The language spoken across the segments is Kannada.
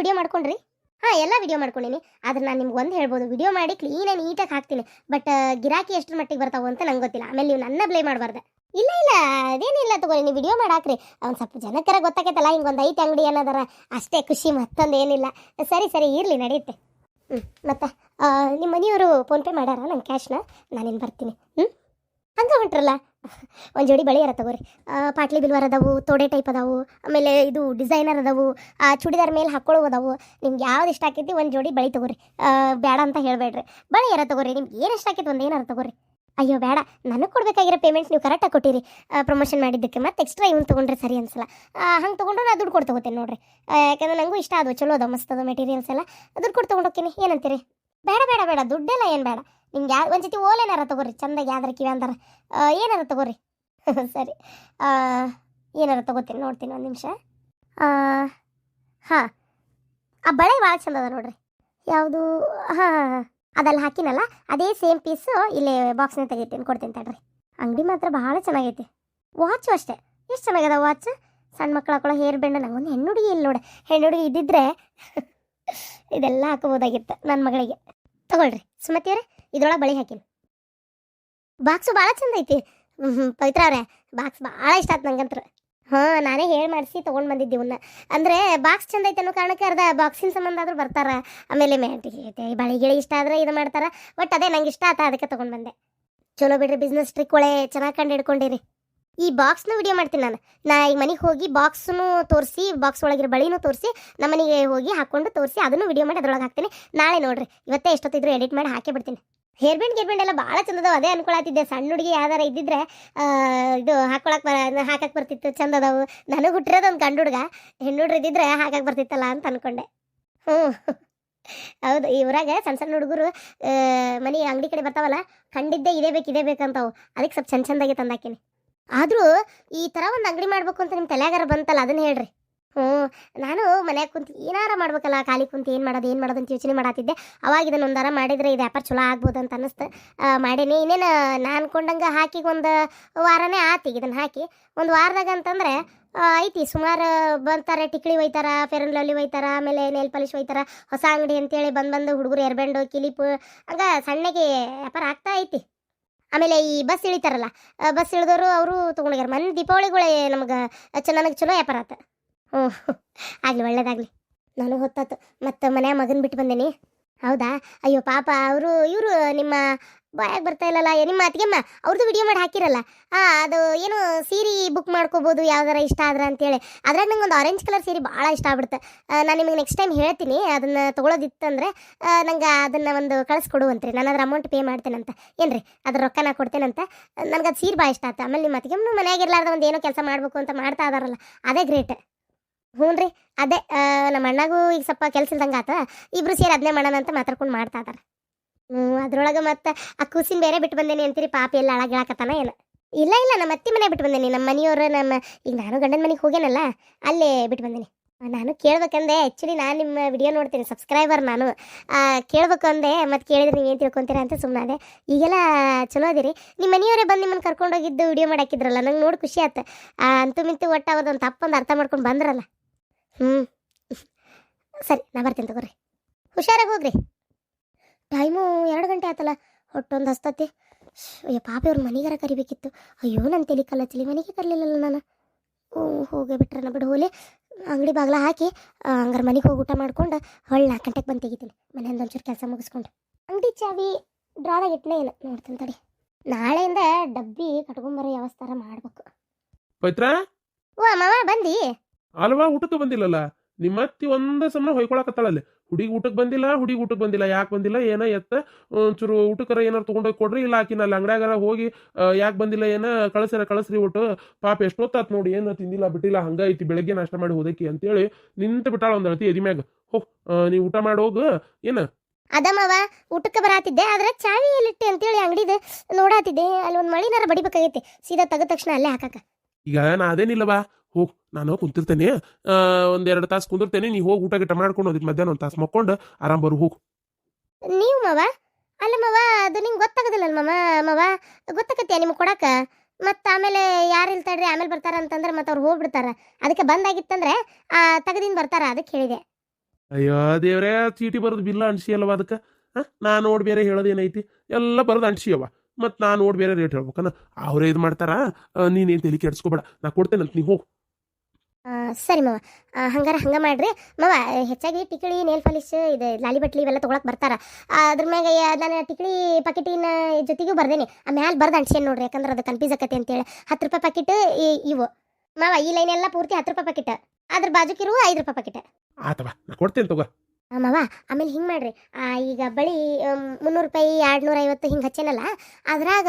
ವಿಡಿಯೋ ಮಾಡ್ಕೊಂಡ್ರಿ? ಹಾಂ, ಎಲ್ಲ ವಿಡಿಯೋ ಮಾಡ್ಕೊಂಡಿನಿ. ಆದ್ರೆ ನಾನು ನಿಮ್ಗೆ ಒಂದು ಹೇಳ್ಬೋದು ವಿಡಿಯೋ ಮಾಡಿ ಕ್ಲೀನಾಗಿ ನೀಟಾಗಿ ಹಾಕ್ತೀನಿ. ಬಟ್ ಗಿರಾಕಿ ಎಷ್ಟರ ಮಟ್ಟಿಗೆ ಬರ್ತಾವ ಅಂತ ನಂಗೆ ಗೊತ್ತಿಲ್ಲ. ಆಮೇಲೆ ನೀವು ನನ್ನ ಬ್ಲೇ ಮಾಡಬಾರ್ದು. ಇಲ್ಲ ಇಲ್ಲ, ಅದೇನಿಲ್ಲ ತಗೋರಿ ನೀವು ವಿಡಿಯೋ ಮಾಡಾಕ್ರಿ ಅವ್ನು ಸ್ವಲ್ಪ ಜನಕ್ಕರ ಗೊತ್ತಾಗೈತಲ್ಲ ಒಂದು ಐತೆ ಅಂಗಡಿ ಏನದಾರ ಅಷ್ಟೇ ಖುಷಿ ಮತ್ತೊಂದು ಏನಿಲ್ಲ. ಸರಿ ಸರಿ, ಇರಲಿ ನಡೆಯುತ್ತೆ ಹ್ಞೂ ಮತ್ತೆ ನಿಮ್ಮ ಮನೆಯವರು ಫೋನ್ಪೇ ಮಾಡ್ಯಾರ? ನನ್ನ ಕ್ಯಾಶ್ನ ನಾನೇನು ಬರ್ತೀನಿ. ಹ್ಞೂ ಹಂಗೆ ಹೊಂಟ್ರಲ್ಲ? ಒಂದು ಜೋಡಿ ಬಳೆ ಇರ ತಗೋರಿ ಪಾಟ್ಲಿ ಬಿಲ್ವಾರ್ ಅದಾವು, ತೋಡೆ ಟೈಪ್ ಅದಾವು, ಆಮೇಲೆ ಇದು ಡಿಸೈನರ್ ಅದಾವು, ಆ, ಚೂಡಿದಾರ್ ಮೇಲೆ ಹಾಕೊಳ್ಳೋ ಅದಾವು. ನಿಮ್ಗೆ ಯಾವ್ದು ಇಷ್ಟ ಆಕೈತಿ ಒಂದು ಜೋಡಿ ಬಳಿ ತಗೋರಿ. ಬೇಡ ಅಂತ ಹೇಳಬೇಡ್ರಿ. ಬಳೆ ಇರ ತಗೋರಿ? ನಿಮ್ಗೆ ಏನು ಇಷ್ಟ ಆಕೈತಿ ಒಂದು ಏನಾರ ತಗೋರಿ? ಅಯ್ಯೋ ಬೇಡ ನನಗೆ ಕೊಡಬೇಕಾಗಿರೋ ಪೇಮೆಂಟ್ ನೀವು ಕರೆಕ್ಟಾಗಿ ಕೊಟ್ಟಿರಿ. ಪ್ರಮೋಷನ್ ಮಾಡಿದ್ದಕ್ಕೆ. ಮತ್ತೆ ಎಕ್ಸ್ಟ್ರಾ ಇವ್ನು ತೊಗೊಂಡ್ರೆ ಸರಿ ಅನ್ಸಲ್ಲ. ಹಂಗೆ ತೊಗೊಂಡ್ರೆ ನಾ ದುಡ್ಡು ಕೊಟ್ಟು ತಗೋತೇನೆ ನೋಡ್ರಿ. ಯಾಕಂದ್ರೆ ನನಗೂ ಇಷ್ಟ ಅದು ಚಲೋ ಅದ ಮಸ್ತ್ ಅದ ಮೆಟೀರಿಯಲ್ಸ್ ಎಲ್ಲ. ದುಡ್ಡು ಕೊಟ್ಟು ತೊಗೊಂಡು ಹೋಗ್ತೀನಿ. ಏನಂತೀರಿ? ಬೇಡ ಬೇಡ ಬೇಡ ದುಡ್ಡೆಲ್ಲ ಏನು ಬೇಡ ನಿಮ್ಗೆ ಯಾವ ಒಂದು ಜೊತೆ ಓಲೆನಾರ ತಗೋರಿ, ಚಂದಾಗಿ ಯಾವ್ದಾರ ಕಿವಿ ಅಂದಾರ. ಏನಾರ ತಗೋರಿ. ಸರಿ. ಏನಾರ ತಗೋತೀನಿ, ನೋಡ್ತೀನಿ ಒಂದು ನಿಮಿಷ. ಹಾಂ. ಆ ಬಳೆ ಭಾಳ ಚಂದ ಅದ ನೋಡ್ರಿ. ಯಾವುದು, ಹಾಂ ಹಾಂ ಹಾಂ. ಅದೆಲ್ಲ ಹಾಕಿನಲ್ಲ, ಅದೇ ಸೇಮ್ ಪೀಸು ಇಲ್ಲೇ ಬಾಕ್ಸ್ನ ತೆಗಿತೀನಿ, ಕೊಡ್ತೀನಿ ತಡ್ರಿ. ಅಂಗಡಿ ಮಾತ್ರ ಭಾಳ ಚೆನ್ನಾಗೈತಿ. ವಾಚು ಅಷ್ಟೇ, ಎಷ್ಟು ಚೆನ್ನಾಗದ ವಾಚ್? ಸಣ್ಣ ಮಕ್ಳು ಹಾಕೊಳ್ಳೋ ಹೇರ್ ಬೆಂಡ್ ನಂಗೊಂದು ಹೆಣ್ಣು ಹುಡುಗಿ ಇಲ್ಲ ನೋಡಿ. ಹೆಣ್ಣು ಹುಡುಗಿ ಇದ್ದಿದ್ರೆ ಇದೆಲ್ಲ ಹಾಕೋಬೋದಾಗಿತ್ತು ನನ್ನ ಮಗಳಿಗೆ. ತಗೊಳ್ರಿ. ಸುಮತಿಯವ್ರೆ ಇದ್ರೊಳಗೆ ಬಳಿ ಹಾಕಿನಿ. ಬಾಕ್ಸು ಭಾಳ ಚಂದ ಐತಿ. ಪವಿತ್ರ ಅವ್ರೆ, ಬಾಕ್ಸ್ ಭಾಳ ಇಷ್ಟ ಆಯ್ತು ನಂಗಂತ್ರ. ಹಾಂ, ನಾನೇ ಹೇಳಿ ಮಾಡಿಸಿ ತೊಗೊಂಡು ಬಂದಿದ್ದೆ ಇವನ್ನ ಅಂದರೆ ಬಾಕ್ಸ್ ಚಂದ ಐತೆ ಅನ್ನೋ ಕಾರಣಕ್ಕೆ ಅರ್ಧ ಬಾಕ್ಸಿನ ಸಂಬಂಧ ಆದರೂ ಬರ್ತಾರೆ. ಆಮೇಲೆ ಮ್ಯಾಟಿಗೆ ಬಳಿ ಗಿಳಿ ಇಷ್ಟ ಆದ್ರೆ ಇದು ಮಾಡ್ತಾರೆ. ಬಟ್ ಅದೇ ನಂಗೆ ಇಷ್ಟ ಆತ ಅದಕ್ಕೆ ತೊಗೊಂಡು ಬಂದೆ. ಚಲೋ ಬಿಡ್ರಿ ಬಿಸ್ನೆಸ್ ಟ್ರಿಕ್ ಒಳೆ, ಚೆನ್ನಾಗಿ ಕಂಡು ಹಿಡ್ಕೊಂಡಿರಿ. ಈ ಬಾಕ್ಸ್ನು ವಿಡಿಯೋ ಮಾಡ್ತೀನಿ ನಾನು. ನಾ ಈಗ ಮನೆಗೆ ಹೋಗಿ ಬಾಕ್ಸ್ನು ತೋರಿಸಿ, ಬಾಕ್ಸ್ ಒಳಗಿರೋ ಬಳಿನೂ ತೋರಿಸಿ ನಮ್ಮ ಮನೆಗೆ ಹೋಗಿ ಹಾಕ್ಕೊಂಡು ತೋರಿಸಿ, ಅದನ್ನು ವಿಡಿಯೋ ಮಾಡಿ ಅದರೊಳಗೆ ಹಾಕ್ತೀನಿ. ನಾಳೆ ನೋಡ್ರಿ, ಇವತ್ತೇ ಎಷ್ಟೊತ್ತಿದ್ರು ಎಡಿಟ್ ಮಾಡಿ ಹಾಕೇ ಬಿಡ್ತೀನಿ. ಹೇರ್ ಬ್ಯಾಂಡ್ ಗೇರ್ ಬ್ಯಾಂಡ್ ಎಲ್ಲ ಭಾಳ ಚಂದದವ. ಅದೇ ಅನ್ಕೊಳತಿದ್ದೆ ಸಣ್ಣ ಹುಡುಗಿ ಯಾವ್ದಾರ ಇದ್ದಿದ್ರೆ ಇದು ಹಾಕೊಳಕ್ ಬರ ಹಾಕಕ್ ಬರ್ತಿತ್ತು. ಚಂದ ಅದಾವು ನನಗೆ ಹುಟ್ಟಿರೋದು ಒಂದು ಗಂಡು ಹುಡುಗ. ಹೆಣ್ಣು ಹುಡ್ರು ಇದ್ದಿದ್ರೆ ಹಾಕಕ್ ಬರ್ತಿತ್ತಲ್ಲ ಅಂತ ಅನ್ಕೊಂಡೆ. ಹ್ಞೂ. ಹೌದು. ಈ ಊರಾಗ ಸಣ್ಣ ಸಣ್ಣ ಹುಡುಗರು ಮನೆ ಅಂಗಡಿ ಕಡೆ ಬರ್ತಾವಲ್ಲ ಕಂಡಿದ್ದೆ ಇದೇ ಬೇಕು, ಇದೇ ಬೇಕಂತಾವು ಅದಕ್ಕೆ ಸ್ವಲ್ಪ ಚಂದ ಚಂದಾಗಿ ತಂದಾಕಿನಿ. ಆದರೂ ಈ ಥರ ಒಂದು ಅಂಗಡಿ ಮಾಡ್ಬೇಕು ಅಂತ ನಿಮ್ಮ ತಲೆಯಾಗಾರ ಬಂತಲ್ಲ ಅದನ್ನ ಹೇಳ್ರಿ. ಹ್ಞೂ, ನಾನು ಮನ್ಯಾಗ ಕುಂತು ಏನಾರ ಮಾಡ್ಬೇಕಲ್ಲ, ಖಾಲಿ ಕುಂತು ಏನು ಮಾಡೋದು ಏನು ಮಾಡೋದು ಅಂತ ಯೋಚನೆ ಮಾಡತ್ತಿದ್ದೆ ಅವಾಗ ಇದನ್ನ ಒಂದಾರ ಮಾಡಿದ್ರೆ ಇದು ವ್ಯಾಪಾರ ಚಲೋ ಆಗ್ಬೋದು ಅಂತ ಅನ್ನಿಸ್ತು. ಮಾಡೇನಿ. ಇನ್ನೇನು ನಾನು ಅನ್ಕೊಂಡಂಗೆ ಹಾಕಿ ಒಂದು ವಾರನೇ ಆತಿ ಇದನ್ನು ಹಾಕಿ. ಒಂದು ವಾರದಾಗ ಅಂತಂದರೆ ಐತಿ. ಸುಮಾರು ಬಂತಾರೆ, ಟಿಕ್ಳಿ ಒಯ್ತಾರ ಫೆರನ್ ಲವ್ಲಿ ಒಯ್ತಾರ, ಆಮೇಲೆ ನೆಲ್ ಪಾಲಿಶ್ ಒಯ್ತಾರ, ಹೊಸ ಅಂಗಡಿ ಅಂತೇಳಿ ಬಂದು ಬಂದು ಹುಡುಗರು ಎರ್ಬೆಂಡು, ಕಿಲಿಪು, ಹಂಗ ಸಣ್ಣಗೆ ವ್ಯಾಪಾರ ಆಗ್ತಾ ಐತಿ. ಆಮೇಲೆ ಈ ಬಸ್ ಇಳಿತಾರಲ್ಲ ಬಸ್ ಇಳಿದವರು ಅವರು ತೊಗೊಂಡೋಗ್ಯಾರ ಮನೆ ದೀಪಾವಳಿಗಳೇ ನಮ್ಗೆ ಚ ನನಗೆ ಚಲೋ ವ್ಯಾಪಾರ ಆತ. ಹ್ಞೂ ಆಗಲಿ, ಒಳ್ಳೇದಾಗಲಿ. ನಾನು ಹೊತ್ತಾತು. ಮತ್ತು ಮನೆ ಮಗನ್ ಬಿಟ್ಟು ಬಂದೇನಿ. ಹೌದಾ? ಅಯ್ಯೋ, ಪಾಪ, ಅವರು, ಇವರು ನಿಮ್ಮ ಬಾಯಾಗ ಬರ್ತಾ ಇಲ್ಲಲ್ಲ ನಿಮ್ಮ ಅತ್ತಿಗೆಮ್ಮ? ಅವ್ರದ್ದು ವಿಡಿಯೋ ಮಾಡಿ ಹಾಕಿರಲ್ಲ. ಹಾಂ ಅದು ಏನು ಸೀರೆ ಬುಕ್ ಮಾಡ್ಕೋಬೋದು, ಯಾವ್ದಾರ ಇಷ್ಟ ಆದ್ರೆ ಅಂತೇಳಿ. ಅದ್ರಾಗ ನಂಗೆ ಒಂದು ಆರೆಂಜ್ ಕಲರ್ ಸೀರೆ ಭಾಳ ಇಷ್ಟ ಆಗ್ಬಿಡುತ್ತೆ ನಾನು ನಿಮಗೆ ನೆಕ್ಸ್ಟ್ ಟೈಮ್ ಹೇಳ್ತೀನಿ. ಅದನ್ನು ತೊಗೊಳೋದಿತ್ತಂದ್ರೆ ನಂಗೆ ಅದನ್ನು ಒಂದು ಕಳಿಸ್ಕೊಡುವಂತ್ರಿ. ನಾನು ಅದ್ರ ಅಮೌಂಟ್ ಪೇ ಮಾಡ್ತೇನಂತ. ಏನ್ರಿ? ಅದ್ರ ರೊಕ್ಕ ನಾ ಕೊಡ್ತೇನಂತ. ನನಗೆ ಅದು ಸೀರೆ ಭಾಳ ಇಷ್ಟ ಆಯ್ತು ಆಮೇಲೆ ನಿಮ್ಮ ಅತ್ತಿಗೆಮ್ಮನು ಮನೆಯಾಗಿರ್ಲಾರ್ದ ಒಂದು ಏನೋ ಕೆಲಸ ಮಾಡಬೇಕು ಅಂತ ಮಾಡ್ತಾ ಇದಾರಲ್ಲ ಅದೇ ಗ್ರೇಟ್ ಹ್ಞೂ ರೀ ಅದೇ ನಮ್ಮ ಅಣ್ಣಗೂ ಈಗ ಸ್ವಲ್ಪ ಕೆಲಸ ಇಲ್ದಂಗೆ ಆತ. ಇಬ್ರು ಸೇರಿ ಅದನ್ನೇ ಮಾಡೋಣ ಅಂತ ಮಾತಾಡ್ಕೊಂಡು ಮಾಡ್ತಾ ಇದಾರೆ. ಹ್ಞೂ, ಅದ್ರೊಳಗೆ ಮತ್ತೆ ಆ ಕೂಸಿನ ಬೇರೆ ಬಿಟ್ಟು ಬಂದೇನಿ ಅಂತೀರಿ, ಪಾಪ ಎಲ್ಲ ಅಳಗಿಳಕತ್ತಾನ ಏನು? ಇಲ್ಲ ಇಲ್ಲ, ನಮ್ಮ ಅತ್ತಿ ಮನೆ ಬಿಟ್ಟು ಬಂದೇನಿ. ನಮ್ಮ ಮನೆಯವರು ನಮ್ಮ, ಈಗ ನಾನು ಗಂಡನ ಮನೆಗೆ ಹೋಗ್ಯಾನಲ್ಲ, ಅಲ್ಲೇ ಬಿಟ್ಟು ಬಂದೇನಿ. ನಾನು ಕೇಳ್ಬೇಕಂದೆ ಆ್ಯಕ್ಚುಲಿ ನಾನು ನಿಮ್ಮ ವಿಡಿಯೋ ನೋಡ್ತೀನಿ ಸಬ್ಸ್ಕ್ರೈಬರ್ ನಾನು. ಕೇಳ್ಬೇಕು ಅಂದೆ ಮತ್ತೆ ಕೇಳಿದ್ರೆ ನೀವು ಏನು ತಿಳ್ಕೊತೀರಾ ಅಂತ ಸುಮ್ಮನೆ ಈಗೆಲ್ಲ ಚಲೋ ಅದಿರಿ. ನಿಮ್ಮ ಮನೆಯವರೇ ಬಂದು ನಿಮ್ಮನ್ನು ಕರ್ಕೊಂಡೋಗಿದ್ದು ವಿಡಿಯೋ ಮಾಡಾಕಿದ್ರಲ್ಲ, ನಂಗೆ ನೋಡಿ ಖುಷಿ ಆಯ್ತು ಅಂತೂ ಮಿಂತು ಒಟ್ಟು ಅವ್ರದ್ದೊಂದು ತಪ್ಪೊಂದು ಅರ್ಥ ಮಾಡ್ಕೊಂಡು ಬಂದ್ರಲ್ಲ. ಹ್ಞೂ ಸರಿ ನಾ ಬರ್ತೀನಿ ತಗೋರಿ. ಹುಷಾರಾಗಿ ಹೋಗ್ರಿ. ಟೈಮು ಎರಡು ಗಂಟೆ ಆತಲ್ಲ ಹೊಟ್ಟೊಂದು ಹಸ್ತತಿ ಅಯ್ಯೋ ಪಾಪ ಇವ್ರ ಮನೆಗಾರ ಕರಿಬೇಕಿತ್ತು. ಅಯ್ಯೋ ನನ್ನ ತಲೆ ಕಲ್ಲಚ್ಚಲಿ ಮನೆಗೆ ಕರಲಿಲ್ಲಲ್ಲ ನಾನು. ಓ ಹೋಗೇ ಬಿಟ್ರೆ ನಾ ಬಿಡು ಹೋಲಿ ಅಂಗಡಿ ಬಾಗ್ಲ ಹಾಕಿ ಹಂಗಾರೆ ಮನೆಗೆ ಹೋಗಿ ಊಟ ಮಾಡ್ಕೊಂಡು ಹೊಳ್ಳಿ ನಾಲ್ಕು ಗಂಟೆಗೆ ಬಂದು ತೆಗಿತೀನಿ. ಮನೆಯಿಂದ ಒಂಚೂರು ಕೆಲಸ ಮುಗಿಸ್ಕೊಂಡು. ಅಂಗಡಿ ಚಾವಿ ಡ್ರಾದಾಗ ಇಟ್ಟನೇ ಏನು? ನೋಡ್ತೀನಿ ತಡಿ. ನಾಳೆಯಿಂದ ಡಬ್ಬಿ ಕಟ್ಕೊಂಬರೋ ವ್ಯವಸ್ಥಾರ ಮಾಡ್ಬೇಕು. ಪವಿತ್ರ? ಓ ಮಾವ ಬಂದಿ? ಅಲ್ವಾ ಊಟಕ್ಕೆ ಬಂದಿಲ್ಲಲ್ಲ? ನಿಮ್ಮ ಅತ್ತಿ ಒಂದ ಸಮನ ಹೊಯ್ಕೊಳಕತ್ತಾಳಲ್ಲಿ. ಹುಡುಗಿ ಊಟಕ್ಕೆ ಬಂದಿಲ್ಲ ಹುಡುಗಿ ಊಟಕ್ಕೆ ಬಂದಿಲ್ಲ ಯಾಕೆ ಬಂದಿಲ್ಲ ಏನ ಎತ್ತ? ಒಂಚೂರು ಊಟಕ್ಕರ ಏನಾರು ತೊಗೊಂಡೋಗಿ ಕೊಡ್ರಿ ಇಲ್ಲ ಹಾಕಿನ ಅಲ್ಲಿ ಅಂಗಡಿಯಾಗ ಹೋಗಿ ಯಾಕೆ ಬಂದಿಲ್ಲ ಏನ? ಕಳಿಸ್ಯಾರ ಕಳಿಸ್ರಿ ಊಟ. ಪಾಪ ಎಷ್ಟೊತ್ತಾತ್ ನೋಡಿ ಏನು ತಿಂದಿಲ್ಲ ಬಿಟ್ಟಿಲ್ಲ ಹಂಗ ಐತಿ ಬೆಳಗ್ಗೆ ನಾಷ್ಟ ಮಾಡಿ ಹೋದಕ್ಕೆ ಅಂತೇಳಿ ನಿಂತು ಬಿಟ್ಟಾಳ ಒಂದು ಅಳತಿ ಎದಿ ಮ್ಯಾಗ ಹೋ ನೀವು ಊಟ ಮಾಡಿ ಹೋಗು ಏನ? ಅದಮ್ಮವ ಊಟಕ್ಕೆ ಬರಾತಿದ್ದೆ ಆದ್ರೆ ಚಾವಿ ಎಲ್ಲಿಟ್ಟೆ ಅಂತೇಳಿ ಅಂಗಡಿದ ನೋಡಾತಿದ್ದೆ ಅಲ್ಲಿ ಒಂದು ಮಳಿನಾರ ಬಡಿಬೇಕಾಗೈತಿ ಸೀದಾ ತೆಗೆದ ತಕ್ಷಣ ಅಲ್ಲೇ ಹಾಕಕ. ಈಗ ನಾ ಅದೇನಿಲ್ಲವಾ? ಹೋಗ್ ನಾನು ಕುಂತಿರ್ತೇನೆ. ಒಂದೆರಡು ತಾಸು ಕುಂದಿರ್ತೇನೆ. ನೀ ಹೋಗಿ ಊಟ ಗಿಟ ಮಾಡ್ಕೊಂಡು ಹೋದಿದ್ ಮಧ್ಯಾಹ್ನ ಒಂದು ತಾಸು ಮಕ್ಕೊಂಡು ಆರಾಮ್ ಬರು ಹೋಗು. ನೀವು ಮವ? ಅಲ್ಲ ಮವ ಅದು ನಿಂಗೆ ಗೊತ್ತಾಗದಿಲ್ಲ ಮವ ಮವ ಗೊತ್ತಾಗತ್ತೀಯ ನಿಮ್ಗೆ ಕೊಡಕ? ಮತ್ತೆ ಆಮೇಲೆ ಯಾರು ಇಲ್ತಾಡ್ರಿ ಆಮೇಲೆ ಬರ್ತಾರ ಅಂತಂದ್ರೆ ಮತ್ತೆ ಅವ್ರು ಹೋಗ್ಬಿಡ್ತಾರ. ಅದಕ್ಕೆ ಬಂದಾಗಿತ್ತಂದ್ರೆ ತಗದಿನ ಬರ್ತಾರ ಅದಕ್ಕೆ ಹೇಳಿದೆ. ಅಯ್ಯೋ ದೇವ್ರೇ ಚೀಟಿ ಬರೋದು ಬಿಲ್ಲ ಅನ್ಸಿ ಅಲ್ವ ಅದಕ್ಕೆ? ನಾ ನೋಡಿ ಬೇರೆ ಹೇಳೋದೇನೈತಿ? ಎಲ್ಲ ಬರೋದು ಅಂಟಿಸಿಯವ ಮತ್ತು ನಾನು ನೋಡಿ ಬೇರೆ ರೇಟ್ ಹೇಳ್ಬೇಕನ್ನ ಅವರೇ ಇದು ಮಾಡ್ತಾರ? ನೀನೇನು ತಲೆ ಕೆಡ್ಸ್ಕೊಬೇಡ. ನಾ ಕೊಡ್ತೇನಂತ ನೀವು ಹೋಗು. ಸರಿ ಮಾವ. ಹಂಗಾರ ಹಂಗ ಮಾಡ್ರಿ. ಮಾವ, ಹೆಚ್ಚಾಗಿ ಟಿಕಳಿ ನೇಲ್ ಪಾಲಿಶ್ ಇದು ಲಾಲಿ ಬಟ್ಲಿ ಇವೆಲ್ಲ ತೊಗೊಳಕ್ ಬರ್ತಾರ. ಅದ್ರ ಮ್ಯಾಗ ನಾನು ಟಿಕಳಿ ಪಾಕೆಟಿನ ಜೊತೆಗೂ ಬರ್ದೇನಿ. ಆ, ಮ್ಯಾಲ ಬರ್ದು ಅಂಟ್ಸೇನು ನೋಡ್ರಿ, ಯಾಕಂದ್ರೆ ಅದು ಕನ್ಫ್ಯೂಸ್ ಆಕತಿ ಅಂತೇಳಿ. ಹತ್ತು ರೂಪಾಯಿ ಪಾಕೆಟ್ ಇವು. ಮಾವ, ಈ ಲೈನ್ ಎಲ್ಲ ಪೂರ್ತಿ ಹತ್ತು ರೂಪಾಯಿ ಪಾಕೆಟ್ ಅದ್ರ ಬಾಜುಕಿರುವ ಐದು ರೂಪಾಯಿ ಪಾಕೆಟ್ ಆತವಾ ಕೊಡ್ತೇನೆ ತಗೋ. ಮಾವ ಆಮೇಲೆ ಹಿಂಗೆ ಮಾಡ್ರಿ. ಆ, ಈಗ ಬಳಿ ಮುನ್ನೂರು ರೂಪಾಯಿ ಎರಡು ನೂರ ಐವತ್ತು ಹಿಂಗೆ ಹಚ್ಚೇನಲ್ಲ ಅದ್ರಾಗ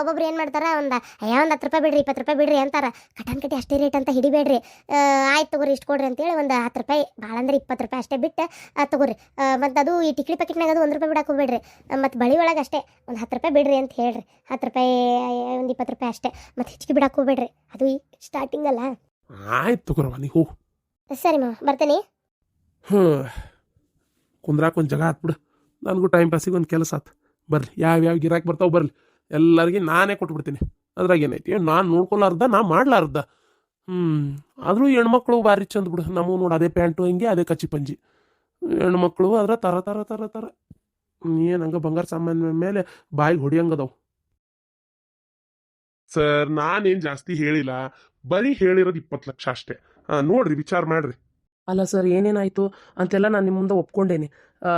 ಒಬ್ಬೊಬ್ರು ಏನು ಮಾಡ್ತಾರ ಒಂದು ಅಯ್ಯ ಒಂದು ಹತ್ತು ರೂಪಾಯಿ ಬಿಡ್ರಿ ಇಪ್ಪತ್ತು ರೂಪಾಯಿ ಬಿಡ್ರಿ ಅಂತಾರ. ಕಟನ್ ಕಟ್ಟಿ ಅಷ್ಟೇ ರೇಟ್ ಅಂತ ಹಿಡಿಬೇಡ್ರಿ. ಆಯ್ತು ತಗೋರಿ ಇಷ್ಟು ಕೊಡ್ರಿ ಅಂತೇಳಿ ಒಂದು ಹತ್ತು ರೂಪಾಯಿ ಭಾಳ ಅಂದ್ರೆ ಇಪ್ಪತ್ತು ರೂಪಾಯಿ ಅಷ್ಟೇ ಬಿಟ್ಟು ತಗೋರಿ. ಮತ್ತು ಅದು ಈ ಟಿಕ್ಲಿ ಪ್ಯಾಕೆಟ್ನಾಗ ಅದು ಒಂದು ರೂಪಾಯಿ ಬಿಡಕ್ಕೆ ಹೋಗ್ಬೇಡ್ರಿ. ಮತ್ತು ಬಳಿ ಒಳಗೆ ಅಷ್ಟೇ ಒಂದು ಹತ್ತು ರೂಪಾಯಿ ಬಿಡ್ರಿ ಅಂತ ಹೇಳ್ರಿ. ಹತ್ತು ರೂಪಾಯಿ ಒಂದು ಇಪ್ಪತ್ತು ರೂಪಾಯಿ ಅಷ್ಟೇ ಮತ್ತು ಹೆಚ್ಚಿಗೆ ಬಿಡಕ್ಕೆ ಹೋಗ್ಬೇಡ್ರಿ. ಅದು ಈ ಸ್ಟಾರ್ಟಿಂಗ್ ಅಲ್ಲ. ಆಯ್ತು ತಗೋರವ ಹೋಗು ಸರಿ ಮಾ ಬರ್ತೀನಿ. ಹ್ಞೂ ಕುಂದ್ರಾಕ ಒಂದು ಜಾಗ ಆತ್ಬಿಡು ನನಗೂ ಟೈಮ್ ಪಾಸಿಗೆ ಒಂದು ಕೆಲಸ ಆತು. ಬರ್ರಿ ಯಾವ ಗಿರಾಕಿ ಬರ್ತಾವೆ ಬರಲಿ. ಎಲ್ಲರಿಗೆ ನಾನೇ ಕೊಟ್ಬಿಡ್ತೀನಿ. ಅದ್ರಾಗ ಏನೈತಿ? ನಾನು ನೋಡ್ಕೊಲಾರ್ದ ನಾ ಮಾಡ್ಲಾರ್ದ? ಹ್ಞೂ ಆದರೂ ಹೆಣ್ಮಕ್ಳು ಭಾರಿ ಚಂದ ಬಿಡು. ನಮಗೂ ನೋಡಿ ಅದೇ ಪ್ಯಾಂಟು ಹಿಂಗೆ, ಅದೇ ಕಚ್ಚಿ ಪಂಜಿ. ಹೆಣ್ಮಕ್ಳು ಅದ್ರ ತರ ತರ ತರ ತರ. ಏನು ಹಂಗೆ ಬಂಗಾರ ಸಾಮಾನ್ಯ ಮೇಲೆ ಬಾಯಿಗೆ ಹೊಡಿಯಂಗದವು? ಸರ್, ನಾನೇನು ಜಾಸ್ತಿ ಹೇಳಿಲ್ಲ. ಬರೀ ಹೇಳಿರೋದು ಇಪ್ಪತ್ತು ಲಕ್ಷ ಅಷ್ಟೇ. ಹಾಂ, ನೋಡ್ರಿ, ವಿಚಾರ ಮಾಡ್ರಿ. ಅಲ್ಲ ಸರ್ ಏನೇನಾಯಿತು ಅಂತೆಲ್ಲ ನಾನು ನಿಮ್ಮ ಮುಂದೆ ಒಪ್ಕೊಂಡೇನೆ. ಆ,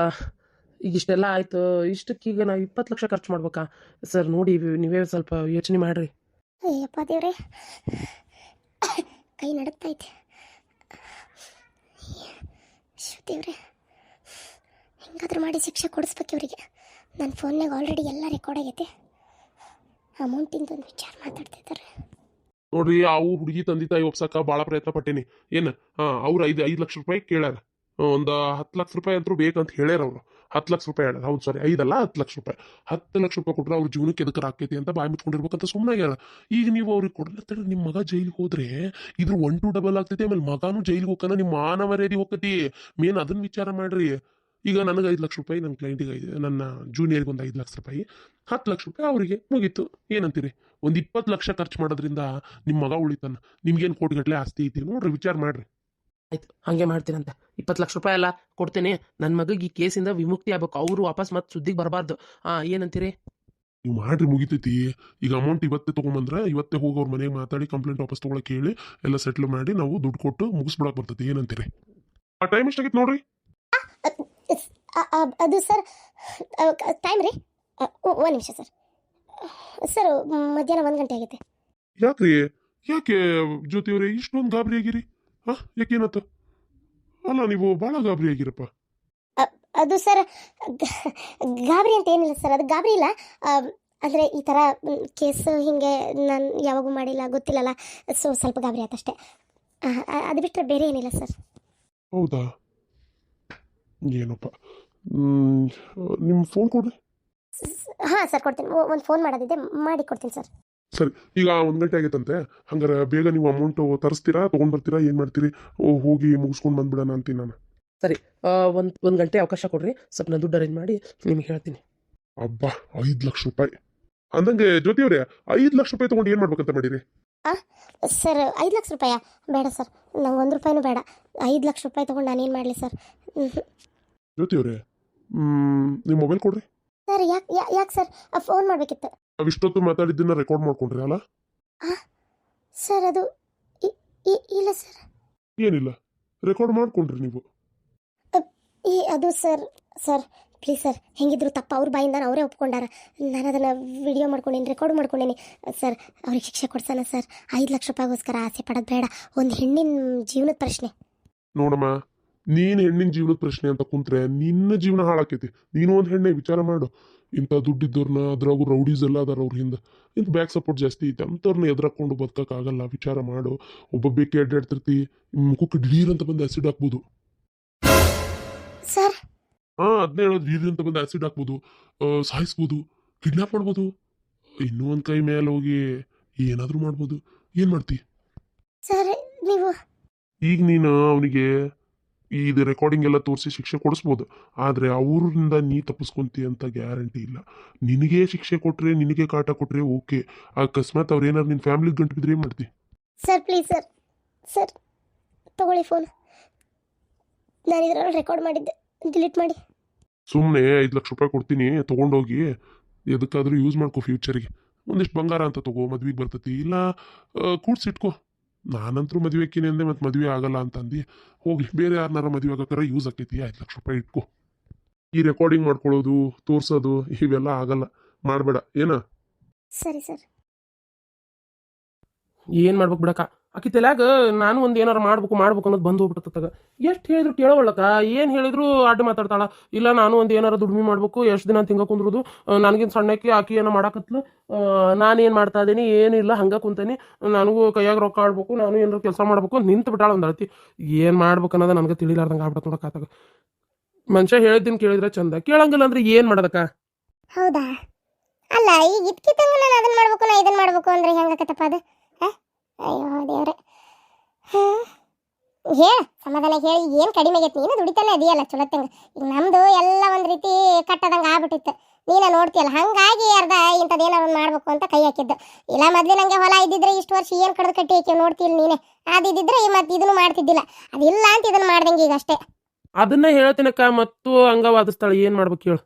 ಈಗ ಇಷ್ಟೆಲ್ಲ ಆಯಿತು. ಇಷ್ಟಕ್ಕೀಗ ನಾವು ಇಪ್ಪತ್ತು ಲಕ್ಷ ಖರ್ಚು ಮಾಡ್ಬೇಕಾ? ಸರ್ ನೋಡಿ ನೀವೇ ಸ್ವಲ್ಪ ಯೋಚನೆ ಮಾಡಿರಿ. ಅಯ್ಯಪ್ಪ ದೇವ್ರೆ ಕೈ ನಡುತ್ತೈತೆ ದೇವ್ರೆ ಹೆಂಗಾದ್ರೂ ಮಾಡಿ ಶಿಕ್ಷೆ ಕೊಡಿಸ್ಬೇಕು ಇವರಿಗೆ. ನನ್ನ ಫೋನ್ನಾಗ ಆಲ್ರೆಡಿ ಎಲ್ಲ ರೆಕಾರ್ಡ್ ಆಗೈತೆ. ಅಮೌಂಟಿಂದ ಒಂದು ವಿಚಾರ ಮಾತಾಡ್ತಿದ್ದಾರೆ. ನೋಡ್ರಿ ಅವು ಹುಡುಗಿ ತಂದೆ ತಾಯಿ ಒಪ್ಸಕ್ಕ ಭಾಳ ಪ್ರಯತ್ನ ಪಟ್ಟೇನಿ. ಏನು? ಹಾಂ, ಅವ್ರು ಐದು ಐದು ಲಕ್ಷ ರೂಪಾಯಿ ಕೇಳ್ಯಾರ. ಒಂದು ಹತ್ತು ಲಕ್ಷ ರೂಪಾಯಿ ಅಂತೂ ಬೇಕಂತ ಹೇಳ್ಯಾರ ಅವರು. ಹತ್ತು ಲಕ್ಷ ರೂಪಾಯಿ ಹೇಳ್ಯಾರ. ಹೌದು ಸಾರಿ. ಐದಲ್ಲ ಹತ್ತು ಲಕ್ಷ ರೂಪಾಯಿ. ಹತ್ತು ಲಕ್ಷ ರೂಪಾಯಿ ಕೊಟ್ಟರೆ ಅವ್ರ ಜೀವನಕ್ಕೆ ಎದಕ್ಕೆ ಆಕೈತಿ ಅಂತ ಬಾಯಿ ಮುಚ್ಕೊಂಡಿರ್ಬೇಕಂತ ಸುಮ್ಮನೆ ಆಗ್ಯಾರ. ಈಗ ನೀವು ಅವ್ರಿಗೆ ಕೊಡ್ಲತ್ತೇಳಿ ನಿಮ್ಮ ಮಗ ಜೈಲಿಗೆ ಹೋದ್ರೆ ಇದ್ರ ಒನ್ ಟು ಡಬಲ್ ಆಗ್ತೈತಿ, ಆಮೇಲೆ ಮಗಾನು ಜೈಲಿಗೆ ಹೋಗ್ಕನ ನಿಮ್ಮ ಮಾನ ಮರ್ಯಾದೆ ಹೋಗ್ತೈತಿ. ಮೇನ್ ಅದನ್ನ ವಿಚಾರ ಮಾಡ್ರಿ. ಈಗ ನನಗೆ ಐದು ಲಕ್ಷ ರೂಪಾಯಿ ನನ್ನ ಕ್ಲೈಂಟಿಗೆ ಐದು ನನ್ನ ಜೂನಿಯರ್ಗೆ ಒಂದು ಐದು ಲಕ್ಷ ರೂಪಾಯಿ. ಹತ್ತು ಲಕ್ಷ ರೂಪಾಯಿ ಅವರಿಗೆ ಮುಗೀತು. ಏನಂತೀರಿ? ಒಂದು ಇಪ್ಪತ್ತು ಲಕ್ಷ ಖರ್ಚು ಮಾಡೋದ್ರಿಂದ ನಿಮ್ಮ ಮಗ ಉಳಿತಾನ. ನಿಮ್ಗೇನು ಕೋಟಿಗಟ್ಟಲೆ ಆಸ್ತಿ ಐತಿ ನೋಡ್ರಿ ವಿಚಾರ ಮಾಡ್ರಿ. ಆಯ್ತು ಹಾಗೆ ಮಾಡ್ತೀನಂತ. ಇಪ್ಪತ್ತು ಲಕ್ಷ ರೂಪಾಯಿ ಎಲ್ಲ ಕೊಡ್ತೇನೆ. ನನ್ನ ಮಗಗೆ ಈ ಕೇಸಿಂದ ವಿಮುಕ್ತಿ ಆಗ್ಬೇಕು. ಅವರು ವಾಪಸ್ ಮತ್ತೆ ಸುದ್ದಿಗೆ ಬರಬಾರ್ದು. ಹಾಂ ಏನಂತೀರಿ? ನೀವು ಮಾಡ್ರಿ ಮುಗಿತೈತಿ. ಈಗ ಅಮೌಂಟ್ ಇವತ್ತೇ ತೊಗೊಂಬಂದ್ರೆ ಇವತ್ತೇ ಹೋಗಿ ಅವ್ರ ಮನೆಗೆ ಮಾತಾಡಿ ಕಂಪ್ಲೇಂಟ್ ವಾಪಸ್ ತೊಗೊಳಕ್ ಹೇಳಿ ಎಲ್ಲ ಸೆಟ್ಲ್ ಮಾಡಿ ನಾವು ದುಡ್ಡು ಕೊಟ್ಟು ಮುಗಿಸ್ಬಿಡಕ್ ಬರ್ತೈತಿ. ಏನಂತೀರಿ? ಆ ಟೈಮ್ ಎಷ್ಟಾಗಿತ್ತು ನೋಡ್ರಿ? ಅದು ಸರ್ ಟೈಮ್ ರೀ? ಒಂದು ನಿಮಿಷ ಸರ್. ಸರ್ ಮಧ್ಯಾಹ್ನ ಒಂದು ಗಂಟೆ ಆಗೈತೆ ಯಾಕ್ರಿ? ಯಾಕೆ ಜ್ಯೋತಿಯವ್ರೆ ಇಷ್ಟೊಂದು ಗಾಬರಿ ಆಗಿರಿ? ಹಾ? ಯಾಕೇನತ್ತ ಅಲ್ಲ ನೀವು ಭಾಳ ಗಾಬರಿ ಆಗಿರಪ್ಪ. ಅದು ಸರ್ ಗಾಬರಿ ಅಂತ ಏನಿಲ್ಲ ಸರ್. ಅದು ಗಾಬರಿ ಇಲ್ಲ. ಅಂದರೆ ಈ ಥರ ಕೇಸ್ ಹಿಂಗೆ ನಾನು ಯಾವಾಗೂ ಮಾಡಿಲ್ಲ ಗೊತ್ತಿಲ್ಲಲ್ಲ. ಸೊ ಸ್ವಲ್ಪ ಗಾಬರಿ ಆಯ್ತು ಅಷ್ಟೇ ಆ, ಆ- ಅದು ಬಿಟ್ಟರೆ ಬೇರೆ ಏನಿಲ್ಲ ಸರ್. ಹೌದಾ? ಏನಪ್ಪ? ನಿಮ್ಮ ಫೋನ್ ಕೊಡ್ರಿ ಹಾಂ ಸರ್ ಕೊಡ್ತೀನಿ. ಒಂದು ಫೋನ್ ಮಾಡೋದಿದೆ ಮಾಡಿ ಕೊಡ್ತೀನಿ ಸರ್ ಸರಿ ಈಗ ಒಂದು ಗಂಟೆ ಆಗೈತಂತೆ. ಹಂಗಾರೆ ಬೇಗ ನೀವು ಅಮೌಂಟ್ ತರಿಸ್ತೀರಾ ತೊಗೊಂಡ್ ಬರ್ತೀರಾ ಏನು ಮಾಡ್ತೀರಿ? ಓ, ಹೋಗಿ ಮುಗಿಸ್ಕೊಂಡು ಬಂದ್ಬಿಡೋಣ ಅಂತೀನಿ ನಾನು. ಸರಿ ಒಂದು ಒಂದು ಗಂಟೆ ಅವಕಾಶ ಕೊಡ್ರಿ. ಸ್ವಲ್ಪ ನಾನು ದುಡ್ಡು ಅರೇಂಜ್ ಮಾಡಿ ನಿಮ್ಗೆ ಹೇಳ್ತೀನಿ. ಅಬ್ಬಾ ಐದು ಲಕ್ಷ ರೂಪಾಯಿ. ಅಂದಂಗೆ ಅವರೇ ಐದು ಲಕ್ಷ ರೂಪಾಯಿ ತೊಗೊಂಡು ಏನು ಮಾಡ್ಬೇಕಂತ ಮಾಡಿರಿ? ಸರ್ ಐದು ಲಕ್ಷ ರೂಪಾಯಿ? ಬೇಡ ಸರ್ ನಂಗೆ ಒಂದು ರೂಪಾಯಿನೂ ಬೇಡ. ಐದು ಲಕ್ಷ ರೂಪಾಯಿ ತೊಗೊಂಡು ನಾನೇನು ಮಾಡಲಿ ಸರ್ ಜ್ಯೋತಿಯವ್ರೆ ನಿಮ್ಮ ಮೊಬೈಲ್ ಕೊಡ್ರಿ. ಸರ್ ಯಾಕೆ ಯಾಕೆ ಸರ್? ಫೋನ್ ಮಾಡಬೇಕಿತ್ತು. ನಾವು ಇಷ್ಟೊತ್ತು ಮಾತಾಡಿದ್ದನ್ನ ರೆಕಾರ್ಡ್ ಮಾಡ್ಕೊಂಡ್ರಿ ಅಲ್ಲ? ಸರ್ ಅದು ಇಲ್ಲ ಸರ್. ಏನಿಲ್ಲ ರೆಕಾರ್ಡ್ ಮಾಡ್ಕೊಂಡ್ರಿ ನೀವು. ಈ ಅದು ಸರ್ ಸರ್ ಪ್ಲೀಸ್ ಸರ್ ಹೆಂಗಿದ್ರು ತಪ್ಪ ಅವ್ರ ಬಾಯಿಂದ ಅವರೇ ಒಪ್ಕೊಂಡಾರ. ನಾನು ಅದನ್ನು ವಿಡಿಯೋ ಮಾಡ್ಕೊಂಡೇನಿ ರೆಕಾರ್ಡ್ ಮಾಡ್ಕೊಂಡೇನಿ. ಸರ್ ಅವ್ರಿಗೆ ಶಿಕ್ಷೆ ಕೊಡ್ಸಲ್ಲ ಸರ್. ಐದು ಲಕ್ಷ ರೂಪಾಯಿಗೋಸ್ಕರ ಆಸೆ ಪಡೋದು ಬೇಡ. ಒಂದು ಹೆಣ್ಣಿನ ಜೀವನದ ಪ್ರಶ್ನೆ. ನೋಡಮ್ಮ ನೀನ್ ಹೆಣ್ಣಿನ ಜೀವನದ ಪ್ರಶ್ನೆ ಅಂತ ಕುಂತ್ರೆ ನಿನ್ನ ಜೀವನ ಹಾಳಾಕೈತಿ. ನೀನು ಒಂದು ಹೆಣ್ಣೆ ವಿಚಾರ ಮಾಡು. ಇಂಥ ದುಡ್ಡಿದ್ದವ್ರನ್ನ ಅದ್ರಾಗೂ ರೌಡೀಸ್ ಎಲ್ಲ ಅದಾರ ಅವ್ರ ಹಿಂದೆ. ಇಂಥ ಬ್ಯಾಕ್ ಸಪೋರ್ಟ್ ಜಾಸ್ತಿ ಐತೆ. ಅಂಥವ್ರನ್ನ ಎದುರಾಕೊಂಡು ಬದುಕಕ್ಕಾಗಲ್ಲ. ವಿಚಾರ ಮಾಡು. ಒಬ್ಬ ಬೇಕಿ ಅಡ್ಡಾಡ್ತಿರ್ತಿ ಮುಖಕ್ಕೆ ಡೀರ್ ಅಂತ ಬಂದು ಆಸಿಡ್ ಹಾಕ್ಬೋದು. ಸರ್. ಹಾ ಅದನ್ನೇ ಹೇಳೋದು ಡೀರ್ ಅಂತ ಬಂದು ಆಸಿಡ್ ಹಾಕ್ಬೋದು. ಸಾಯಿಸ್ಬೋದು. ಕಿಡ್ನಾಪ್ ಮಾಡ್ಬೋದು. ಇನ್ನೂ ಒಂದು ಕೈ ಮೇಲೆ ಹೋಗಿ ಏನಾದರೂ ಮಾಡ್ಬೋದು. ಏನು ಮಾಡ್ತಿ? ಸರ್ ನೀವು ಈಗ ನೀನು ಅವನಿಗೆ ಇದು ರೆಕಾರ್ಡಿಂಗ್ ಎಲ್ಲ ತೋರಿಸಿ ಶಿಕ್ಷೆ ಕೊಡಿಸ್ಬೋದು. ಆದರೆ ಅವ್ರಿಂದ ನೀ ತಪ್ಪಿಸ್ಕೊಂತಿ ಅಂತ ಗ್ಯಾರಂಟಿ ಇಲ್ಲ. ನಿನಗೆ ಶಿಕ್ಷೆ ಕೊಟ್ಟರೆ ನಿನಗೆ ಕಾಟ ಕೊಟ್ಟರೆ ಓಕೆ ಅಕಸ್ಮಾತ್ ಅವ್ರು ಏನಾದ್ರು ನಿನ್ನ ಫ್ಯಾಮಿಲಿಗೆ ಗಂಟು ಬಿದ್ರೆ ಏನು ಮಾಡ್ತಿ? ಸರ್ ಪ್ಲೀಸ್ ಸರ್ ಸರ್ ತಗೊಳ್ಳಿ ಫೋನ್ ನಾನು ಇದರಲ್ಲಿ ರೆಕಾರ್ಡ್ ಮಾಡಿದ್ದೆ. ಡಿಲೀಟ್ ಮಾಡಿ. ಸುಮ್ಮನೆ ಐದು ಲಕ್ಷ ರೂಪಾಯಿ ಕೊಡ್ತೀನಿ ತೊಗೊಂಡೋಗಿ. ಎದಕ್ಕಾದ್ರೂ ಯೂಸ್ ಮಾಡ್ಕೊ ಫ್ಯೂಚರಿಗೆ ಒಂದಿಷ್ಟು ಬಂಗಾರ ಅಂತ ತಗೋ ಮದ್ವೆಗೆ ಬರ್ತೈತಿ. ಇಲ್ಲ ಕೂಡ್ಸಿಟ್ಕೋ ನಾನಂತರೂ ಮದುವೆ ಆಕಿನಿ ಅಂದೆ ಮತ್ತು ಮದುವೆ ಆಗಲ್ಲ ಅಂತಂದು. ಹೋಗ್ಲಿ ಬೇರೆ ಯಾರನ್ನಾರ ಮದುವೆ ಆಗಕ್ಕಾರ ಯೂಸ್ ಆಕೈತಿ ಐದು ಲಕ್ಷ ರೂಪಾಯಿ ಇಟ್ಕೋ. ಈ ರೆಕಾರ್ಡಿಂಗ್ ಮಾಡ್ಕೊಳ್ಳೋದು ತೋರ್ಸೋದು ಇವೆಲ್ಲ ಆಗಲ್ಲ. ಮಾಡಬೇಡ. ಏನ? ಸರಿ ಸರ್. ಏನು ಮಾಡ್ಬೇಕು ಬಿಡಕ್ಕ? ಆಕಿ ತಲ್ಯಾಗ ನಾನು ಒಂದು ಏನಾರು ಮಾಡ್ಬೇಕು ಮಾಡ್ಬೇಕು ಅನ್ನೋದು ಬಂದು ಹೋಗ್ಬಿಡ್ತದಾಗ ಎಷ್ಟು ಹೇಳಿದ್ರು ಕೇಳವಲ್ಲಕ್ಕ ಏನು ಹೇಳಿದ್ರು ಅಡ್ಡ ಮಾತಾಡ್ತಾಳ. ಇಲ್ಲ, ನಾನು ಒಂದು ಏನಾರ ದುಡಿಮೆ ಮಾಡ್ಬೇಕು, ಎಷ್ಟು ದಿನ ತಿಂಗ ಕುಂದ್ರದು. ನನಗಿನ ಸಣ್ಣಕ್ಕೆ ಆಕಿ ಏನೋ ಮಾಡಾಕತ್ಲು. ನಾನೇನು ಮಾಡ್ತಾ ಇದ್ದೀನಿ ಏನಿಲ್ಲ ಹಂಗೆ ಕುಂತಾನೆ. ನನಗೂ ಕೈಯಾಗ ರೊಕ್ಕ ಆಡ್ಬೇಕು, ನಾನು ಏನಾರು ಕೆಲಸ ಮಾಡ್ಬೇಕು ಅಂತ ನಿಂತು ಬಿಟ್ಟಾಳ ಒಂದು ಅಳತಿ. ಏನು ಮಾಡ್ಬೇಕು ಅನ್ನೋದು ನನಗೆ ತಿಳಿಲಾರ್ದಂಗೆ ಆಗ್ಬಿಡತ್ತೆ ನೋಡಕ್ಕಾತಾಗ ಮನುಷ್ಯ ಹೇಳಿದ್ದೀನಿ ಕೇಳಿದ್ರೆ ಚಂದ. ಕೇಳಂಗಿಲ್ಲ ಅಂದ್ರೆ ಏನು ಮಾಡೋದಕ್ಕ? ಹೌದಾ? ಅಲ್ಲ, ಈಗ ಇದ್ಕಿತ್ತಂಗ ನಾನು ಅದನ್ನ ಮಾಡ್ಬೇಕು, ನಾ ಇದನ್ನ ಮಾಡ್ಬೇಕು ಅಂದ್ರೆ ಹೆಂಗಾಕತ್ತಪ್ಪ ಅದು? ಅಯ್ಯೋ ದೇವ್ರೆ. ಹೇಳ, ಸಮಾಧಾನ ಹೇಳಿ, ಏನು ಕಡಿಮೆ ಆಗೈತೆ? ನೀನು ದುಡಿತಾನೆ ಅದೆಯಲ್ಲ ಚಲೋತ್ತಂಗ. ಈಗ ನಮ್ದು ಎಲ್ಲ ಒಂದು ರೀತಿ ಕಟ್ಟದಂಗೆ ಆಗ್ಬಿಟ್ಟಿತ್ತು. ನೀನ ನೋಡ್ತೀಯಲ್ಲ, ಹಂಗಾಗಿ ಅರ್ಧ ಇಂಥದ್ದು ಮಾಡಬೇಕು ಅಂತ ಕೈ ಹಾಕಿದ್ದು. ಇಲ್ಲ ಮೊದಲು ನಂಗೆ ಹೊಲ ಇದ್ದಿದ್ರೆ ಇಷ್ಟು ವರ್ಷ ಏನು ಕಡ್ದು ಕಟ್ಟಿ ಹಾಕಿ ನೋಡ್ತಿಲ್ಲ ನೀನೆ. ಅದಿದ್ದಿದ್ರೆ ಮತ್ತೆ ಇದನ್ನು ಮಾಡ್ತಿದ್ದಿಲ್ಲ. ಅದಿಲ್ಲ ಅಂತ ಇದನ್ನ ಮಾಡ್ದಂಗೆ ಈಗ ಅಷ್ಟೇ. ಅದನ್ನ ಹೇಳ್ತೀನಕ್ಕ, ಮತ್ತು ಹಂಗ ವಾದಿಸ್ತಾಳೆ ಏನು ಮಾಡ್ಬೇಕು ಹೇಳು.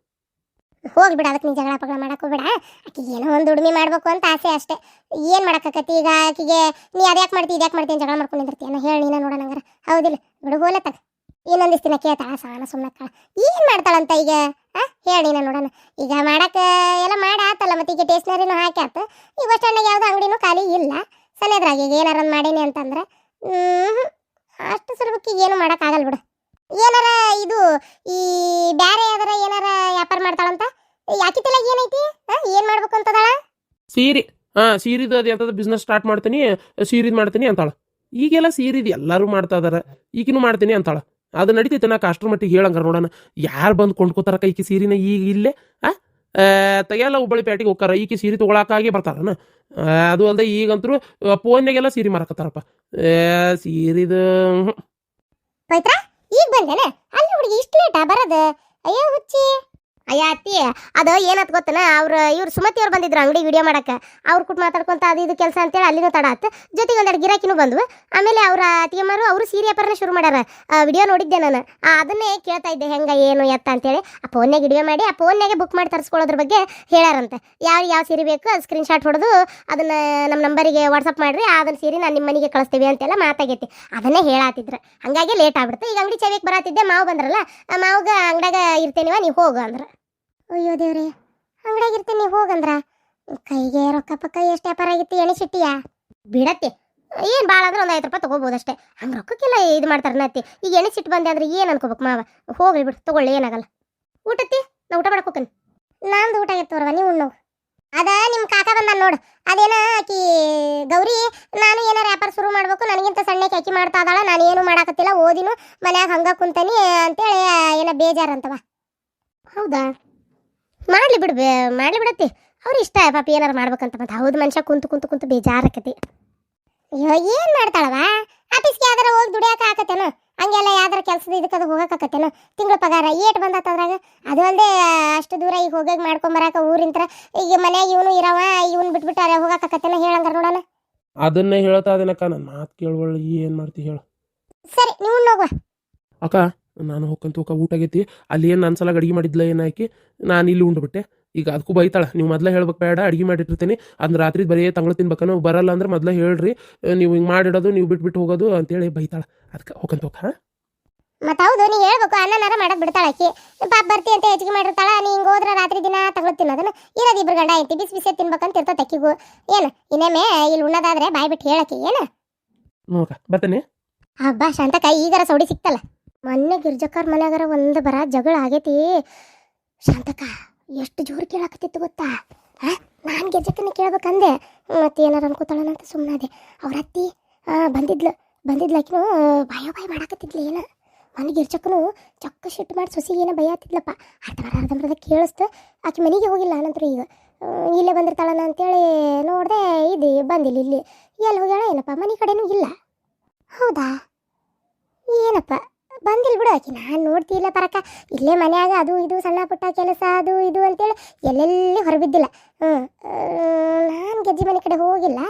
ಹೋಗಿ ಬಿಡ ಅದಕ್ಕೆ ನೀ ಜಗಳ, ಪಗಳ ಮಾಡಕ್ಕೆ ಹೋಗ್ಬೇಡ. ಆಕಿಗೆ ಏನೋ ಒಂದು ದುಡಿಮೆ ಮಾಡಬೇಕು ಅಂತ ಆಸೆ ಅಷ್ಟೇ. ಏನು ಮಾಡೋಕ್ಕಾಗತ್ತೆ ಈಗ ಆಕಿಗೆ? ನೀ ಅದ್ಯಾಕೆ ಮಾಡ್ತಿ, ಇದ್ಯಾಕೆ ಮಾಡ್ತೀನಿ ಜಗಳ ಮಾಡ್ಕೊಂಡು ನಿಂದಿರ್ತೀಯ ಹೇಳಿ ನೀನು ನೋಡೋಣ ಹಂಗಾರೆ. ಹೌದಿಲ್ಲ, ಬಿಡು ಹೋಲತ್ತಾಗ ಇನ್ನೊಂದಿಷ್ಟು ದಿನ ಕೇಳ್ತಾಳ ಸಾನ ಸುಮ್ಮನೆ ಏನು ಮಾಡ್ತಾಳಂತ ಈಗ? ಹಾಂ ಹೇಳಿ ನೀನ ನೋಡೋಣ. ಈಗ ಮಾಡಕ್ಕೆ ಎಲ್ಲ ಮಾಡ ಆತಲ್ಲ, ಮತ್ತೆ ಈಗ ಟೇಸ್ನರಿನೂ ಹಾಕಿ ಆತು. ಈ ಬಸ್ ಸ್ಟ್ಯಾಂಡ್ನಾಗ ಯಾವ್ದು ಅಂಗಡಿನೂ ಖಾಲಿ ಇಲ್ಲ. ಸನೇದ್ರಾಗ ಈಗ ಏನಾರೊಂದು ಮಾಡೀನಿ ಅಂತಂದ್ರೆ ಅಷ್ಟು ಸುಲಭಕ್ಕೆ ಏನು ಮಾಡೋಕ್ಕಾಗಲ್ಲ ಬಿಡು. ಏನಾರ ಇದು ಈ ಬ್ಯಾರೆ ಯಾವ್ದಾರ ಏನಾರ ವ್ಯಾಪಾರ ಮಾಡ್ತಾಳಂತ? ಯಾಕಿತ್ತಲ್ಲ ಏನೈತಿ? ಆ, ಏನ್ ಮಾಡ್ಬೇಕು ಅಂತದಾಳ? ಸೀರೆ ಹಾ ಸೀರಿದ ಅದು ಎಂಥದ್ದು ಬಿಸ್ನೆಸ್ ಸ್ಟಾರ್ಟ್ ಮಾಡ್ತೀನಿ ಸೀರಿದ್ ಮಾಡ್ತೀನಿ ಅಂತಾಳ. ಈಗೆಲ್ಲ ಸೀರಿದ್ ಎಲ್ಲರೂ ಮಾಡ್ತಾ ಇದಾರೆ ಈಗಿನೂ ಮಾಡ್ತೀನಿ ಅಂತಾಳ. ಅದು ನಡೀತೈತೆ ನಾ ಅಷ್ಟ್ರ ಮಟ್ಟಿಗೆ ಹೇಳಂಗಾರ ನೋಡೋಣ. ಯಾರು ಬಂದು ಕೊಂಡ್ಕೋತಾರ ಈಕಿ ಸೀರಿನ ಈಗ ಇಲ್ಲೇ? ಆ ತೆಗೆಯಲ್ಲ ಹುಬ್ಬಳ್ಳಿ ಪೇಟೆಗೆ ಹೋಗ್ತಾರ ಈಕೆ ಸೀರೆ ತೊಗೊಳಕ್ಕಾಗಿ ಬರ್ತಾರನ? ಅದು ಅಲ್ಲದೆ ಈಗಂತರೂ ಫೋನ್ಯಾಗೆಲ್ಲ ಸೀರೆ ಮಾರಕತ್ತಾರಪ್ಪ. ಸೀರಿದು ಈಗ ಬಂದೇನ? ಅಲ್ಲಿ ಹುಡುಗಿ ಇಷ್ಟು ಲೇಟಾ ಬರೋದು? ಅಯ್ಯೋ ಹುಚ್ಚಿ. ಅಯ್ಯ ಅತ್ತಿ, ಅದು ಏನತ್ ಗೊತ್ತನ? ಅವ್ರ, ಇವ್ರು ಸುಮತಿ ಅವ್ರು ಬಂದಿದ್ರು ಅಂಗಡಿ ವಿಡಿಯೋ ಮಾಡಕ್ಕೆ. ಅವ್ರು ಕುಟ್ ಮಾತಾಡ್ಕೊಂತ ಅದು ಇದು ಕೆಲಸ ಅಂತೇಳಿ ಅಲ್ಲಿನೂ ತಡ ಆತು. ಜೊತೆಗೆ ಒಂದೆರಡು ಗಿರಾಕಿನೂ ಬಂದ್ವು. ಆಮೇಲೆ ಅವ್ರ ಅತ್ತಿಯಮ್ಮರು, ಅವರು ಸೀರೆ ವ್ಯಾಪಾರನ ಶುರು ಮಾಡ್ಯಾರ. ವಿಡಿಯೋ ನೋಡಿದ್ದೆ ನಾನು. ಅದನ್ನೇ ಕೇಳ್ತಾ ಇದ್ದೆ, ಹೆಂಗೆ, ಏನು, ಎತ್ತ ಅಂತೇಳಿ. ಆ ಫೋನ್ನಾಗ ವಿಡಿಯೋ ಮಾಡಿ, ಆ ಫೋನ್ನಾಗೆ ಬುಕ್ ಮಾಡಿ ತರಿಸ್ಕೊಳ್ಳೋದ್ರ ಬಗ್ಗೆ ಹೇಳ್ಯಾರಂತೆ. ಯಾವ ಯಾವ ಸೀರೆ ಬೇಕು, ಅದು ಸ್ಕ್ರೀನ್ ಶಾಟ್ ಹೊಡೆದು ಅದನ್ನ ನಮ್ಮ ನಂಬರಿಗೆ ವಾಟ್ಸಪ್ ಮಾಡಿರಿ ಅದನ್ನ ಸೀರೆ ನಾನು ನಿಮ್ಮ ಮನೆಗೆ ಕಳಿಸ್ತೀವಿ ಅಂತೆಲ್ಲ ಮಾತಾಗೈತಿ. ಅದನ್ನೇ ಹೇಳಾತಿದ್ರು. ಹಂಗಾಗಿ ಲೇಟ್ ಆಗ್ಬಿಡ್ತು. ಈಗ ಅಂಗಡಿ ಚವಿಗೆ ಬರಾತಿದ್ದೆ, ಮಾವು ಬಂದ್ರಲ್ಲ ಮಾವಾಗ ಅಂಗಡ್ಯಾಗ ಇರ್ತೇನಿವ ನೀವು ಹೋಗು ಅಂದ್ರ. ಅಯ್ಯೋ ದೇವ್ರಿ ನೀವು ಹೋಗಂದ್ರ? ಕೈಗೆ ರೊಕ್ಕ ಪಕ್ಕ ಎಷ್ಟು ವ್ಯಾಪಾರ ಆಗಿತ್ತು ಎಣೆ ಸಿಟ್ಟಿಯಾ? ಬಿಡತ್ತೆ. ಏನು ಭಾಳ ಅಂದ್ರೆ ಒಂದು ಐದು ರೂಪಾಯಿ ತಗೋಬೋದು ಅಷ್ಟೇ ಹಂಗೆ ರೊಕ್ಕಕ್ಕೆಲ್ಲ ಇದು ಮಾಡ್ತಾರೆ ನತ್ತಿ ಈಗ ಎಣೆ ಸಿಟ್ಟು ಬಂದೆ ಅಂದ್ರೆ ಏನು ಅನ್ಕೋಬೇಕು ಮಾವ? ಹೋಗ್ಲಿ ಬಿಡು ತೊಗೊಳ್ಳಿ ಏನಾಗಲ್ಲ. ಊಟತ್ತಿ? ನಾ ಊಟ ಮಾಡಕ್ಕೆ ಹೋಗ್ತೀನಿ. ನಂದು ಊಟ ಆಗಿತ್ತವ್ರವ ನೀವು ಉಣ್ಣು. ಅದ ನಿಮ್ಮ ಕಾಕ ಬಂದ ನೋಡು. ಅದೇನ ಆಕಿ ಗೌರಿ ನಾನು ಏನಾರ ವ್ಯಾಪಾರ ಶುರು ಮಾಡ್ಬೇಕು ನನಗಿಂತ ಸಣ್ಣಕ್ಕೆ ಅಕ್ಕಿ ಮಾಡ್ತಾ ಇದಾಳ ನಾನು ಏನು ಮಾಡಾಕತ್ತಿಲ್ಲ ಓದಿನು ಮನ್ಯಾಗ ಹಂಗ ಕುಂತನಿ ಅಂತೇಳಿ ಏನ ಬೇಜಾರಂತವ ಹೌದಾ? ಮಾಡ್ಲಿ ಬಿಡು ಮಾಡ್ಲಿ ಬಿಡತ್ತಿ. ಅವ್ರು ಇಷ್ಟ ಪಾಪ ಏನಾರು ಮಾಡ್ಬೇಕಂತ ಮತ್ತೆ ಹೌದು ಮನುಷ್ಯ ಕುಂತು ಕುಂತು ಕುಂತು ಬೇಜಾರಕತಿ. ಅಯ್ಯೋ ಏನು ಮಾಡ್ತಾಳವ ಆಫೀಸ್ಗೆ ಯಾವ್ದಾರ ಹೋಗಿ ದುಡಿಯಾಕ ಆಕತ್ತೇನ? ಹಂಗೆಲ್ಲ ಯಾವ್ದಾರ ಕೆಲಸದ ಇದಕ್ಕದು ಹೋಗಕ್ಕಾಕತ್ತೇನ ತಿಂಗಳ ಪಗಾರ ಏಟ್ ಬಂದತ್ತ ಅದ್ರಾಗ. ಅದು ಅಲ್ಲದೆ ಅಷ್ಟು ದೂರ ಈಗ ಹೋಗಿ ಮಾಡ್ಕೊಂಬರಾಕ ಊರಿಂತ್ರ ಈಗ ಮನ್ಯಾಗ ಇವನು ಇರವ ಇವನು ಬಿಟ್ಬಿಟ್ಟು ಅರೆ ಹೋಗಕ್ಕಾಕತ್ತೇನ ಹೇಳಂಗಾರ ನೋಡೋಣ. ಅದನ್ನ ಹೇಳ್ತಾ ಅದನ್ನಕ್ಕ ನನ್ನ ಮಾತು ಕೇಳುವಳ್ಳಿ ಏನು ಮಾಡ್ತಿ ಹೇಳು. ಸರಿ ನೀವು ಹೋಗುವ ಅಕ್ಕ ನಾನು ಹೋಗ್ಕಂತ ಹೋಗ ಊಟ ಆಗೈತಿ. ಅಲ್ಲಿ ಏನು ನನ್ನ ಸಲ ಅಡುಗೆ ಮಾಡಿದ್ಲ ಏನು ಹಾಕಿ ನಾನು ಇಲ್ಲಿ ಉಂಡ್ಬಿಟ್ಟೆ. ಈಗ ಅದಕ್ಕೂ ಬೈತಾಳೆ ನೀವು ಮೊದಲೇ ಹೇಳ್ಬೇಕು ಬೇಡ ಅಡುಗೆ ಮಾಡಿಟ್ಟಿರ್ತೀನಿ. ಅಂದ್ರೆ ರಾತ್ರಿ ಬರೀ ತಂಗಳು ತಿನ್ಬೇಕನೋ ಬರಲ್ಲ ಅಂದ್ರೆ ಮೊದಲೇ ಹೇಳ್ರಿ. ನೀವು ಹಿಂಗೆ ಮಾಡಿಡೋದು ನೀವು ಬಿಟ್ಬಿಟ್ಟು ಹೋಗೋದು ಅಂತೇಳಿ ಬೈತಾಳೆ. ಅದಕ್ಕೆ ಹೋಗಂತ ಹೋಗ ಮತ್ತೆ ಹೌದು ನೀ ಹೇಳ್ಬೇಕು ಅನ್ನನಾರ ಮಾಡಕ್ ಬಿಡ್ತಾಳ ಆಕಿ. ಪಾಪ ಬರ್ತಿ ಅಂತ ಹೆಚ್ಚಿಗೆ ಮಾಡಿರ್ತಾಳ ನೀ ಹಿಂಗ ಹೋದ್ರೆ ರಾತ್ರಿ ದಿನ ತಗೊಳ್ ತಿನ್ನೋದನ್ನ. ಇರೋದು ಇಬ್ರು ಗಂಡ ಐತಿ ಬಿಸಿ ಬಿಸಿ ತಿನ್ಬೇಕಂತ ಇರ್ತದೆ ಅಕ್ಕಿಗೂ ಏನು ಇನ್ನೊಮ್ಮೆ ಇಲ್ಲಿ ಉಣ್ಣದಾದ್ರೆ ಬಾಯ್ ಬಿಟ್ಟು ಹೇಳಕ್ಕೆ ಏನು? ನೋಡ್ಕ ಬರ್ತೇನೆ. ಹಬ್ಬ ಶಾಂತಕ ಈಗಾರ ಸೌಡಿ ಸಿಕ್ತಲ್ಲ. ಮೊನ್ನೆ ಗಿರ್ಜಕ್ಕಾರ ಮನ್ಯಾಗಾರ ಒಂದು ಬರ ಜಗಳ ಆಗೈತಿ. ಶಾಂತಕ ಎಷ್ಟು ಜೋರು ಕೇಳಾಕತ್ತಿತ್ತು ಗೊತ್ತಾ? ನಾನು ಗಿರ್ಜಕ್ಕನ ಕೇಳ್ಬೇಕಂದೆ. ಮತ್ತೆ ಏನಾರ ಅನ್ಕೋತಾಳನಂತ ಸುಮ್ಮನಾದೆ ಅವ್ರ ಅತ್ತಿ ಬಂದಿದ್ಲು ಬಂದಿದ್ಲು ಆಕಿನು ಭಯ ಬಾಯ್ ಮಾಡಾಕತ್ತಿದ್ಲು ಏನ? ಮನೆ ಗಿರ್ಜಕ್ಕನು ಚಕ್ಕ ಶಿಟ್ ಮಾಡಿ ಸೊಸಿಗೆ ಏನೋ ಭಯ ಆತಿದ್ಲಪ್ಪ ಅರ್ಧ ಅರ್ಧಂಬರ್ಧ ಕೇಳಿಸ್ತು. ಆಕೆ ಮನೆಗೆ ಹೋಗಿಲ್ಲ ನಂತರ ಈಗ. ಇಲ್ಲೇ ಬಂದಿರ್ತಾಳನ ಅಂತೇಳಿ ನೋಡಿದೆ ಇದು ಬಂದಿಲ್ಲ ಇಲ್ಲಿ. ಎಲ್ಲಿ ಹೋಗ್ಯಾಳ ಏನಪ್ಪ? ಮನೆ ಕಡೆನೂ ಇಲ್ಲ. ಹೌದಾ? ಏನಪ್ಪ? ಬಂದಿಲ್ಲ ಬಿಡು ಆಕಿ. ನಾನು ನೋಡ್ತಿಲ್ಲ ಪರಕ. ಇಲ್ಲೇ ಮನೆಯಾಗ ಅದು ಇದು ಸಣ್ಣ ಪುಟ್ಟ ಕೆಲಸ, ಅದು ಇದು ಅಂತೇಳಿ ಎಲ್ಲೆಲ್ಲಿ ಹೊರಬಿದ್ದಿಲ್ಲ. ಹ್ಞೂ ನಾನು ಗೆಜ್ಜಿ ಮನೆ ಕಡೆ ಹೋಗಿಲ್ಲ.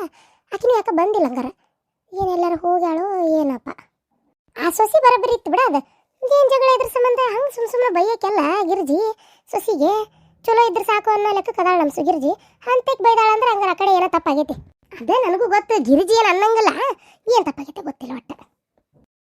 ಆಕಿನೂ ಯಾಕೆ ಬಂದಿಲ್ಲ ಹಂಗಾರ? ಏನೆಲ್ಲರೂ ಹೋಗ್ಯಾಳೋ ಏನಪ್ಪ? ಆ ಸೊಸಿ ಬರೋಬ್ಬರಿ ಇತ್ತು ಬಿಡ ಅದು. ಏನು ಜಗಳ ಇದ್ರ ಸಂಬಂಧ? ಹಂಗ ಸುಮ್ಮ ಸುಮ್ಮನೆ ಬೈಯೋಕ್ಕೆಲ್ಲ ಗಿರ್ಜಿ. ಸೊಸಿಗೆ ಚಲೋ ಇದ್ರೆ ಸಾಕು ಅನ್ನೋ ಲೆಕ್ಕಕ್ಕೆ ಅದಾಳ ನಮ್ಮ ಸುಗಿರ್ಜಿ. ಹಂತಕ್ಕೆ ಬೈದಾಳ ಅಂದ್ರೆ ಹಂಗಾರ ಆ ಕಡೆ ಏನೋ ತಪ್ಪಾಗೈತಿ. ಅದೇ ನನಗೂ ಗೊತ್ತು. ಗಿರಿಜಿ ಏನು ಅನ್ನಂಗಿಲ್ಲ. ಏನು ತಪ್ಪಾಗೈತೆ ಗೊತ್ತಿಲ್ಲ ಒಟ್ಟ.